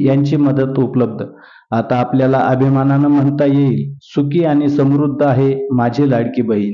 यांची मदत उपलब्ध. आता आपल्याला अभिमानानं म्हणता येईल सुखी आणि समृद्ध आहे माझी लाडकी बहीण.